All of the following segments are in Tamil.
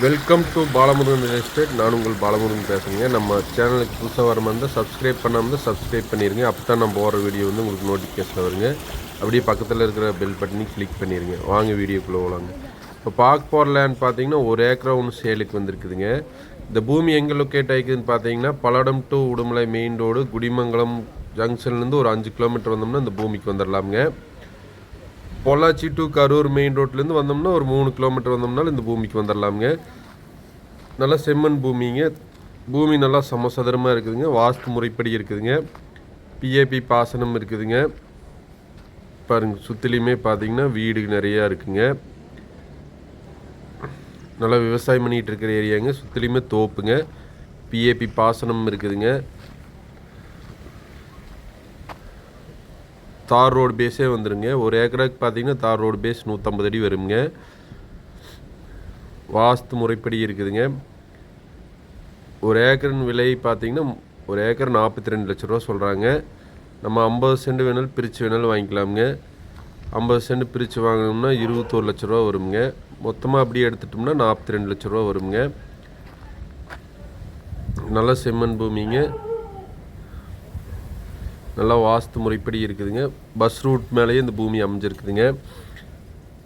Welcome to Balamurugan real estate நான் உங்கள் பாலமுருகன் பேசுகிறேங்க நம்ம சேனலுக்கு புதுசாக வர மாதிரி சப்ஸ்கிரைப் பண்ணாமல் சப்ஸ்கிரைப் பண்ணிடுங்க அப்போ தான் நம்ம போகிற வீடியோ வந்து உங்களுக்கு நோட்டிஃபிகேஷன் வருங்க. அப்படியே பக்கத்தில் இருக்கிற பெல் பட்டனி கிளிக் பண்ணிடுங்க வாங்க வீடியோக்குள்ளே போகலாங்க இப்போ பார்க்க போகிற லேண்ட் பார்த்தீங்கன்னா ஒரு ஏக்கரா ஒன்று சேலுக்கு வந்திருக்குதுங்க. இந்த பூமி எங்கே லொக்கேட் ஆகிக்குதுன்னு பார்த்தீங்கன்னா Palladam to Udumalai main road Kudimangalam ஜங்ஷன்லேருந்து ஒரு அஞ்சு கிலோமீட்டர் வந்தோம்னா இந்த பூமிக்கு வந்துடலாமுங்க பொள்ளாச்சி டு கரூர் மெயின் ரோட்லேருந்து வந்தோம்னா ஒரு மூணு கிலோமீட்டர் வந்தோம்னாலும் இந்த பூமிக்கு வந்துடலாமுங்க நல்லா செம்மண் பூமிங்க. பூமி நல்லா சமசதுரமாக இருக்குதுங்க. வாஸ்து முறைப்படி இருக்குதுங்க. பிஏபி பாசனம் இருக்குதுங்க. பாருங்க சுற்றிலையுமே பார்த்தீங்கன்னா வீடு நிறையா இருக்குங்க. நல்லா விவசாயம் பண்ணிகிட்டு இருக்கிற ஏரியாங்க சுற்றிலையுமே தோப்புங்க. பிஏபி பாசனம் இருக்குதுங்க. தார் ரோடு பேஸே வந்துடுங்க ஒரு ஏக்கராக்கு பார்த்தீங்கன்னா தார் ரோடு பேஸ் நூற்றம்பது அடி வருங்க. வாஸ்து முறைப்படி இருக்குதுங்க. ஒரு ஏக்கரின் விலை பார்த்தீங்கன்னா ஒரு ஏக்கர் நாற்பத்தி ரெண்டு லட்ச ரூபா சொல்கிறாங்க நம்ம ஐம்பது சென்ட் வேணாலும் பிரித்து வேணாலும் வாங்கிக்கலாமுங்க. ஐம்பது சென்ட் பிரித்து வாங்கினோம்னா இருபத்தோரு லட்ச ரூபா வருங்க. மொத்தமாக அப்படியே எடுத்துட்டோம்னா நாற்பத்தி ரெண்டு லட்ச ரூபா வருங்க. நல்ல செம்மண் பூமிங்க. நல்லா வாஸ்து முறைப்படி இருக்குதுங்க. பஸ் ரூட் மேலேயே இந்த பூமி அமைஞ்சிருக்குதுங்க.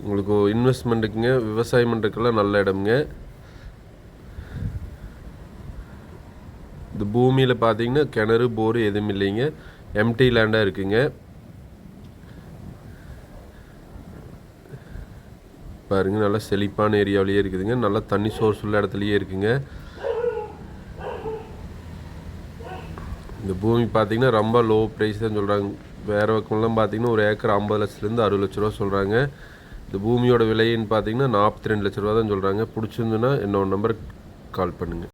உங்களுக்கு இன்வெஸ்ட்மெண்ட்டுக்குங்க விவசாயம் பண்ணுறதுக்கெல்லாம் நல்ல இடம்ங்க. இந்த பூமியில் பார்த்தீங்கன்னா கிணறு போர் எதுவும் இல்லைங்க. எம்டி லேண்டாக இருக்குங்க. பாருங்க நல்லா செழிப்பான ஏரியாவிலேயே இருக்குதுங்க. நல்லா தண்ணி சோர்ஸ் உள்ள இடத்துலையே இருக்குங்க. இந்த பூமி பார்த்தீங்கன்னா ரொம்ப லோ ப்ரைஸ் தான் சொல்கிறாங்க வேறு பக்கம்லாம் பார்த்தீங்கன்னா ஒரு ஏக்கர் ஐம்பது லட்சத்துலேருந்து அறுபது லட்ச ரூபா சொல்கிறாங்க இந்த பூமியோட விலைன்னு பார்த்தீங்கன்னா நாற்பத்தி ரெண்டு லட்ச ரூபா தான் சொல்கிறாங்க பிடிச்சிருந்துன்னா என்னோட நம்பருக்கு கால் பண்ணுங்கள்